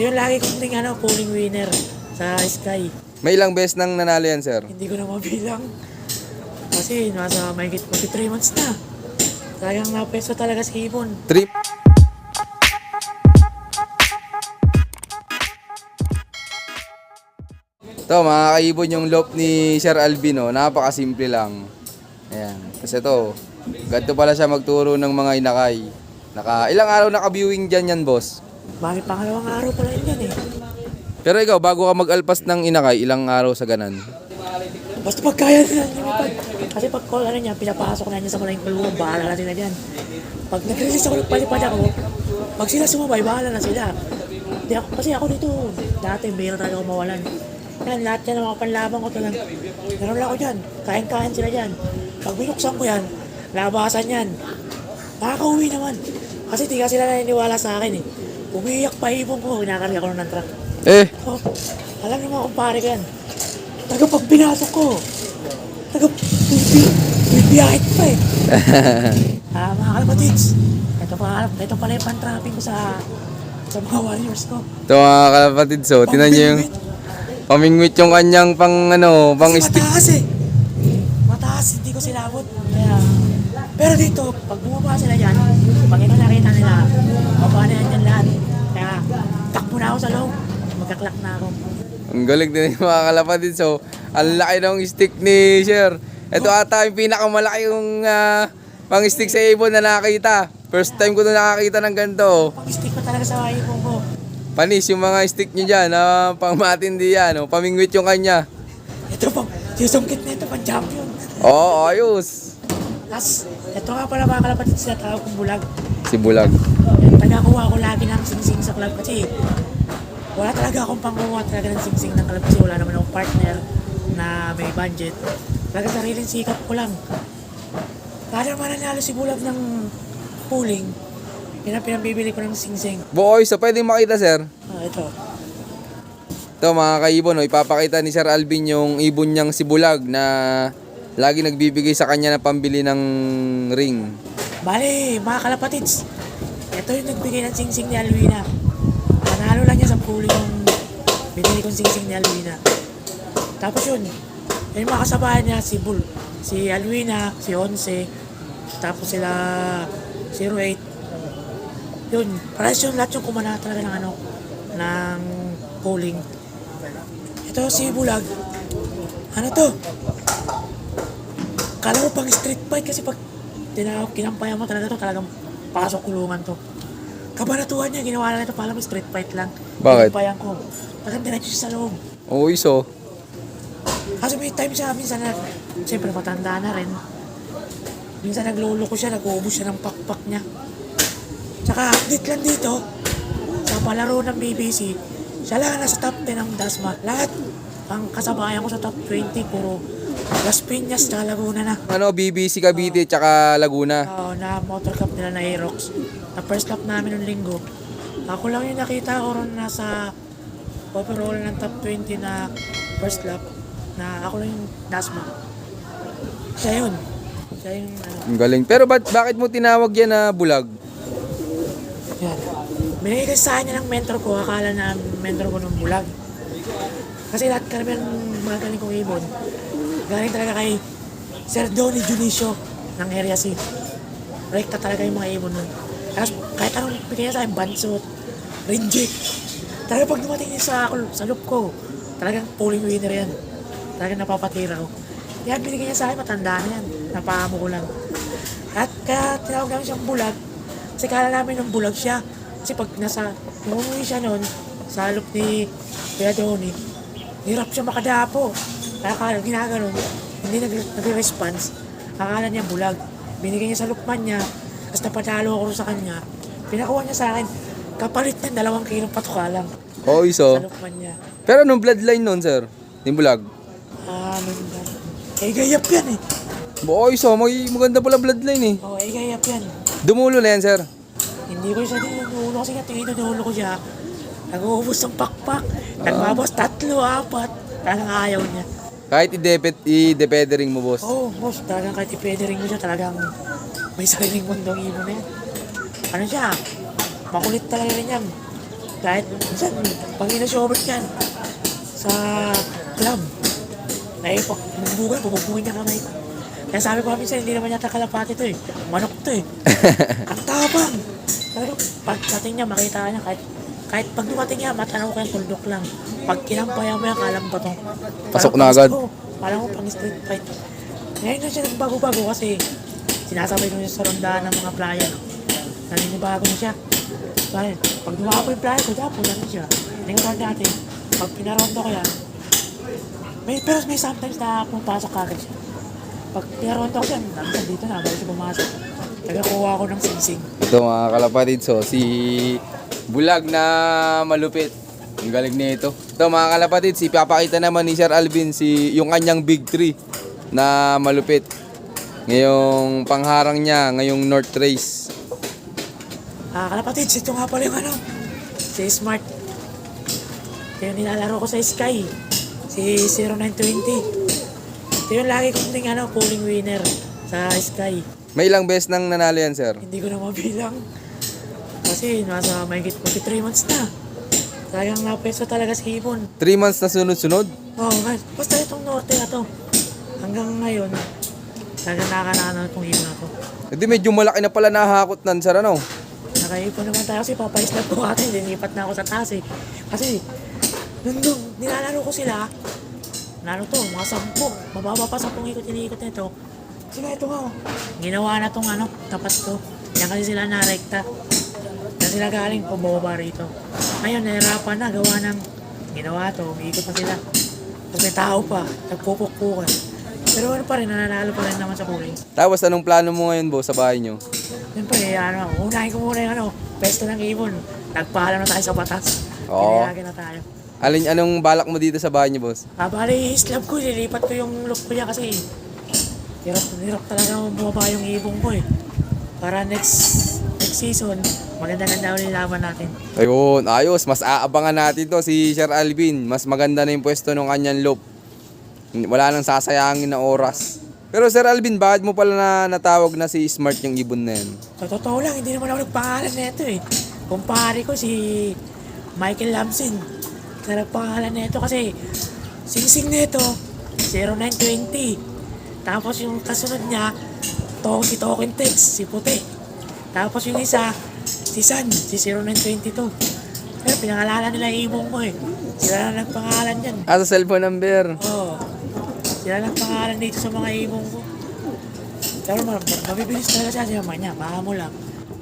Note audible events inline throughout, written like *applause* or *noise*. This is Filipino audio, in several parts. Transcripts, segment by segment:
Siya yung lagi kong ting, ano, pulling winner sa Sky. May ilang beses nang nanalo yan, sir? Hindi ko na mabilang. Kasi nasa mahigit 43 months na. Talagang napeso talaga si Ibon. Trip? Ito, mga kaibon yung loop ni Sir Albino. Napakasimple lang. Ayan. Kasi ito, ganito pala siya magturo ng mga inakay. Naka, ilang araw naka-viewing dyan yan, boss? Bakit pangalawang araw pala yun yan eh. Pero ikaw, bago ka mag-alpas ng inakay, ilang araw sa ganan? Basta pag kaya nila lumipad. Kasi pag call ano niya, pinapasok na niya sa malayong kulungan, bahala na sila dyan. Pag nag-release ako, nagpalipad ako, pag sila sumabay, bahala na sila. Di ako, kasi ako dito, dati mayroon talaga ako mawalan. Yan, lahat yan ng mga panlaban ko talaga. Meron lang ako dyan, kain-kain sila dyan. Pag binuksan ko yan, labasan yan. Makakauwi naman. Kasi di ka sila naniniwala sa akin eh. Umiiyak pa ibon ko, inakarga ko ng truck. Eh, Oh, alam mga kumpare ko yan. Taga pag pinasok ko, taga bibiyahit pa eh. *laughs* Ah, mga kalapatids, ito pa, ito pala yung pan-trapping ko sa sa mga warriors ko. ito mga kalapatid, so, tinan nyo yung pamingwit yung kanyang pang, ano, pang Kasi stick. mataas eh. Mataas, hindi ko silabot. Kaya, pero dito, pag bumaba sila dyan, ako sa loob. Magkaklak na ako. Ang galing din yung mga kalapatid. So, ang laki ng stick ni Sir. Ito ata yung pinakamalaki yung ah, pang stick sa ibon na nakakita. First time ko na nakakita ng ganito. Pag-stick ko talaga sa ibon ko. Panis yung mga stick nyo dyan, na pang matindi yan. Oh. Pamingwit yung kanya. Ito pang, susungkit na ito pang champion. Oo, ayos. Tapos, ito nga pala mga kalapatid sila tawag kong bulag. Si Bulag. Tagakuha ko lagi ng singsing sa club kasi wala talaga akong pangkuha talaga ng singsing ng club kasi wala naman akong partner na may budget. Talaga sariling sikap ko lang. Kaya naman nanalo si Bulag ng pooling, yun ang pinabibili ko ng singsing. Boy, so pwede makita, Sir. Ah, ito. Ito mga kaibon, no, ipapakita ni Sir Alvin yung ibon niyang si Bulag na lagi nagbibigay sa kanya ng pambili ng ring. Bale, mga kalapatids, ito yung nagbigay ng singsing ni Alwina. Panalo lang niya sa pooling yung binili kong singsing ni Alwina. Tapos yun, yung mga kasabahan niya, si Bull, si Alwina, si Once, tapos sila 08. Yun, parehas yung lahat yung kumana talaga ng ano, ng pooling. Ito si Bulag. Ano to? Kala mo pang street fight kasi pag tinawag, kinampayan mo talaga to, talagang pasok kulungan to. Kabanatuhan niya, ginawa na ito pala mo street fight lang. Bakit? Kinampayan ko. Talagang diretso siya sa loob. Uy, so. Kasi may time siya, minsan na, siyempre matanda na rin. Minsan naglolo ko siya, nag-uubos siya ng pakpak niya. Tsaka update lang dito, sa palaro ng BBC, siya lang nasa top 10 ng Dasma. Lahat, ang kasabayan ko sa top 20, puro Las Piñas, tsaka Laguna na. Ano, BBC Cavite, tsaka Laguna. Oo, na motor cup nila na Aerox. Na first lap namin ng linggo. Ako lang yung nakita ko ron nasa overall ng top 20 na first lap na ako lang yung Dasma. Siya yun. Siya yung ano. Ang galing. Pero ba't, bakit mo tinawag yan na bulag? Yan. Binigay kasi sa kanya ng mentor ko, akala na mentor ko ng bulag. Kasi lahat kami ng mga galing kong ibon, galing talaga kay Sir Donny Junicio ng Area C. Rekta talaga yung mga ibon nun. Tapos kahit anong niya sa akin, bansot, rinjik. Talaga pag dumating sa, sa loop ko, talagang pulling winner yan. Talagang napapatira ko. Kaya binigay niya sa akin, matanda na yan. Napahamo ko lang. At kaya tinawag namin siyang bulag. Kasi kala namin ng bulag siya. Kasi pag nasa, nung siya noon, sa loop ni Kuya Donnie, hirap siya makadapo. Kaya kala ginaganon, hindi nag, nagre-response. Akala niya bulag. Binigay niya sa lukman niya, tapos napadalo ako sa kanya. Pinakuha niya sa akin, kapalit niya dalawang kilong patuka lang Uy, sa so. lukman niya. Pero anong bloodline nun, sir? Yung bulag? Ah, ano ba? Eh, gayap yan eh. Boy, so may maganda pala bloodline eh. Oo, eh, gayap yan. Dumulo na yan, sir. Hindi ko siya tinunulo kasi nga tinunulo ko siya. Nag-uubos ng pakpak. Nagmabos tatlo, apat. Talagang ayaw niya. Kahit i-depet, i-depedering mo, boss. Oo, oh, boss, talagang kahit ipedering mo siya, talagang may sariling mundong ibon na yan. Ano siya? Makulit talaga rin yan. Kahit minsan, pag inasyover yan, sa club, naipag, bumbugan, bumubugin niya kamay ko. Kaya sabi ko minsan, hindi naman yata kalapati to eh. Manok to eh. *laughs* Ang tabang! Pero pag dating niya, makita niya kahit kahit pag dumating niya, matanaw kayo, tuldok lang. Pag kinampaya mo yan, kalam ba to? Pasok na agad. parang mo pang street fight. Ngayon na siya nagbago-bago kasi sinasabay ko siya sa rondaan ng mga player. Naninibago na siya. Dahil pag dumapo yung player ko, dapo lang siya. Ko dati, pag pinarondo ko yan, may, pero may sometimes na pumapasok kagad siya. Pag pinarondo ko siya, nandun dito na, balik siya pumasok. Tagakuha ko ng singsing. Ito mga kalapatid, so si Bulag na malupit. Ang galing nito. Ito mga kalapatid, si papakita naman ni Sir Alvin si yung kanyang big tree na malupit. Ngayong pangharang niya, ngayong North Race. Ah, kalapatid, ito nga pala yung ano, si Smart. Yung nilalaro ko sa Sky, si 0920. Ito yung lagi kong ding ano, pulling winner sa Sky. May ilang beses nang nanalo yan, sir. Hindi ko na mabilang. Kasi nasa mahigit 43 months na. Talagang napeso talaga si Ibon. 3 months na sunod-sunod. Oo, oh, basta itong norte na to. Hanggang ngayon, talagang nakakanakan itong Ibon na to. Hindi medyo malaki na pala nahakot nan, sir, ano? Nakaipon naman tayo kasi papaislap *laughs* ko atin, linipat na ako sa taas eh. Kasi, nung nilalaro ko sila, nalo to, mga sampu, mababa pa sa ikot iniikot nito. Sila ito nga, oh. ginawa na tong ano, tapat ko. Yan kasi sila narekta. Yan sila galing, pababa rito. Ngayon, nahirapan na, gawa ng ginawa to, umiikot pa sila. Tapos may tao pa, nagpupukpukan. Pero ano pa rin, nananalo pa rin naman sa cooling. Tapos anong plano mo ngayon, boss, sa bahay nyo? Siyempre, ano, unahin ko muna yung ano, pesto ng ibon. Nagpaalam na tayo sa batas. Oo. Kailangan na tayo. Alin, anong balak mo dito sa bahay nyo, boss? Ah, bali, slab ko, nilipat ko yung look ko niya kasi hirap, hirap talaga bumaba yung ibon ko eh. Para next next season, maganda-ganda ulit laban natin. Ayun, ayos. Mas aabangan natin to si Sir Alvin. Mas maganda na yung pwesto ng kanyang loop. Wala nang sasayangin na oras. Pero Sir Alvin, bakit mo pala na natawag na si Smart yung ibon na yan? Sa totoo lang, hindi naman ako nagpangalan nito eh. Kumpare ko si Michael Lamsin. Na nagpangalan nito kasi singsing nito, 0920. Tapos yung kasunod niya, to, si Token Tex, si Puti. Tapos yung isa, si San, si 0922. Pero pinangalanan nila yung ibong ko eh. Sila na nagpangalan yan. Ah, sa cellphone number. Oo. Sila lang pangalan dito sa mga ibong ko. Pero ma- ma- mabibilis talaga siya siya niya. Baka mo lang.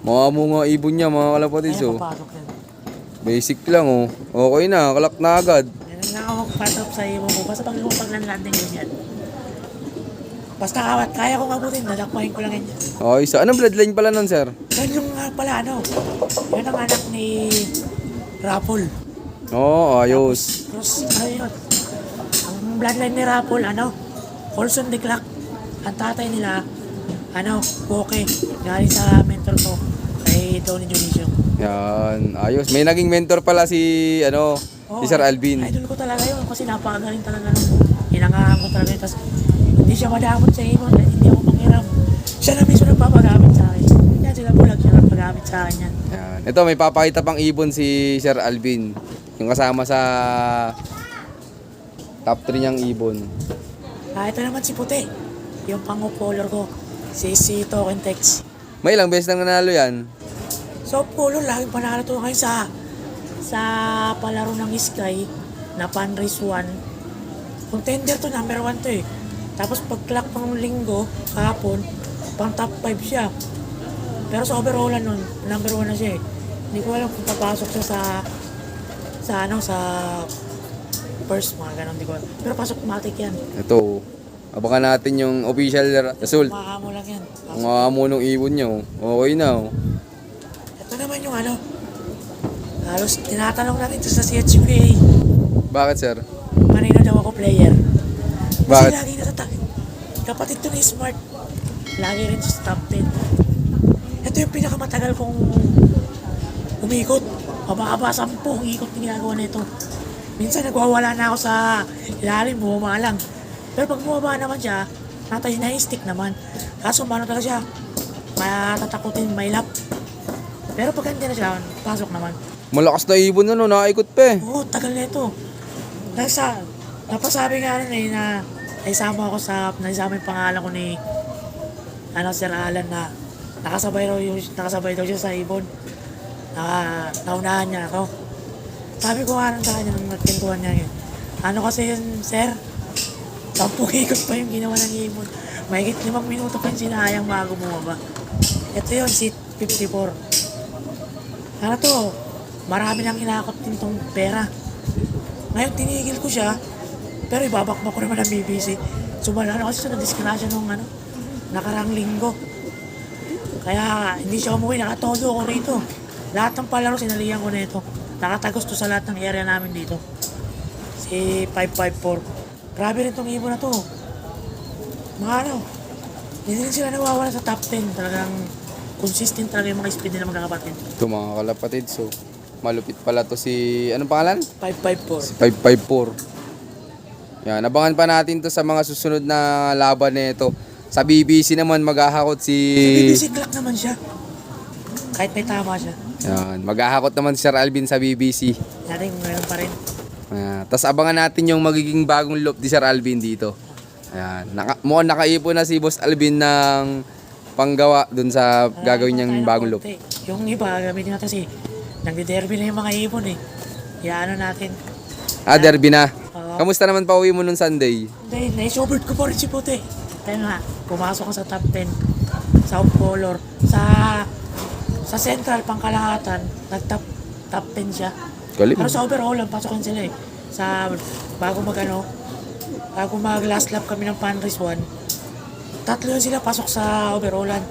Mga mga ibon niya, mga kalapatid. Kaya So, papasok yan. basic lang oh. Okay na, kalak na agad. Yan lang ako magpatrop sa ibong ko. Basta pag yung paglandlanding yun yan. Basta kawat, kaya kong abutin. Nadakpahin ko lang yan. Okay, so anong bloodline pala nun, sir? Yan yung nga pala ano. Yan ang anak ni Rapol. Oo, oh, ayos. Cross, ano yun? Ang bloodline ni Rapol, ano? Colson de Clark. Ang tatay nila, ano, Boke. Galing sa mentor ko kay Tony Dionisio. Yan, ayos. May naging mentor pala si, ano, si Sir Alvin. Idol ko talaga yun kasi napakagaling talaga nung hinangaan ko talaga yun. Tapos hindi siya madamot sa ibon hindi ako manghiram. Siya na mismo nagpapagamit sa akin. Yan sila bulag siya nagpagamit sa akin yan. Yan. Ito, may papakita pang ibon si Sir Alvin. Yung kasama sa top 3 niyang ibon. Ah, ito naman si Puti. Yung pang-color ko. Si si Token Tex. May ilang beses nang nanalo yan. So, polo, laging panalo to ngayon sa sa palaro ng Sky na Panrace 1. Contender to, number 1 to eh. Tapos pag clock pang linggo, kahapon, pang top 5 siya. Pero sa overallan nun, number 1 na siya eh. Hindi ko alam kung papasok siya sa sa ano, sa first, mga ganun, hindi ko alam. Pero pasok matik yan. Ito, abangan natin yung official result. Makakamo lang yan. Pasok. Ang mga munong ibon niya, oh. okay na. Oh. Ito naman yung ano, halos tinatanong natin to sa CHPA. Bakit, sir? Kanina daw ako player. Kasi Bakit? lagi nasa top. Kapatid to ni Smart. Lagi rin sa top 10. Ito yung pinakamatagal kong umikot. Mababa, sampung ikot na ginagawa nito. Minsan nagwawala na ako sa ilalim, bumaba lang. Pero pag bumaba naman siya, natay na stick naman. Kaso mano talaga siya, matatakutin may lap. Pero pag hindi na siya, pasok naman. Malakas na ibon na no, naikot pa eh. Oo, tagal na ito. Nasa, napasabi nga rin eh na naisama ako sa, naisama yung pangalan ko ni ano, Sir Alan na nakasabay raw yung, nakasabay daw siya sa ibon. Naka, naunahan niya ako. Sabi ko nga rin sa kanya nung nagkintuhan niya yun. Ano kasi yun, sir? Sampung ikot pa yung ginawa ng ibon. Mahigit limang minuto pa yung sinayang bago bumaba. Ito yun, seat 54. Ano to? Marami nang inakot din tong pera. Ngayon, tinigil ko siya. Pero ibabakbak ko naman ang BBC. Sumala na kasi sa nadiskrasya nung ano, nakarang linggo. Kaya hindi siya umuwi, nakatodo ako rito. Lahat ng palaro sinalihan ko nito. Nakatagos to sa lahat ng area namin dito. Si 554. Grabe rin tong ibon na to. Mga ano, hindi rin sila nawawala sa top 10. Talagang consistent talaga yung mga speed nila magkakapatid. Ito mga kalapatid, so malupit pala to si, anong pangalan? 554. 554. Yan, abangan pa natin to sa mga susunod na laban na ito. Sa BBC naman maghahakot si... Sa BBC clock naman siya. Kahit may tama siya. Yan, maghahakot naman si Sir Alvin sa BBC. Natin kung meron pa rin. Uh, Tapos abangan natin yung magiging bagong loop ni Sir Alvin dito. Ayan, naka, mukhang nakaipon na si Boss Alvin ng panggawa dun sa gagawin niyang Tayo ng bagong loop. Yung iba, gamitin natin si nagde-derby na yung mga ibon eh. Iyaano natin. Ah, derby na. Oo. Kamusta naman pa uwi mo nung Sunday? Hindi, naisobert ko pa rin si Puti. Kaya nga, pumasok ka sa top 10. Sa color. Sa sa central, pangkalahatan, nag-top top 10 siya. Galing. Pero sa overall, lang, pasokin sila eh. Sa, bago mag ano, bago mag last lap kami ng Panris 1, tatlo yun sila pasok sa overallan.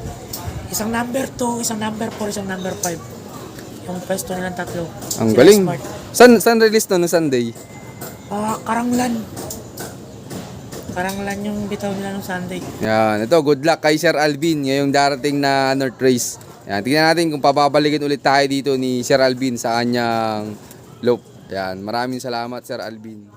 Isang number 2, isang number 4, isang number 5. Yung pwesto nilang tatlo. Ang Sila galing. Smart. San, san release no, no Sunday? Ah, karanglan. Karanglan yung bitaw nila nung Sunday. Yan, ito, good luck kay Sir Alvin ngayong darating na North Race. Yan, tingnan natin kung papabalikin ulit tayo dito ni Sir Alvin sa kanyang loop. Yan, maraming salamat Sir Alvin.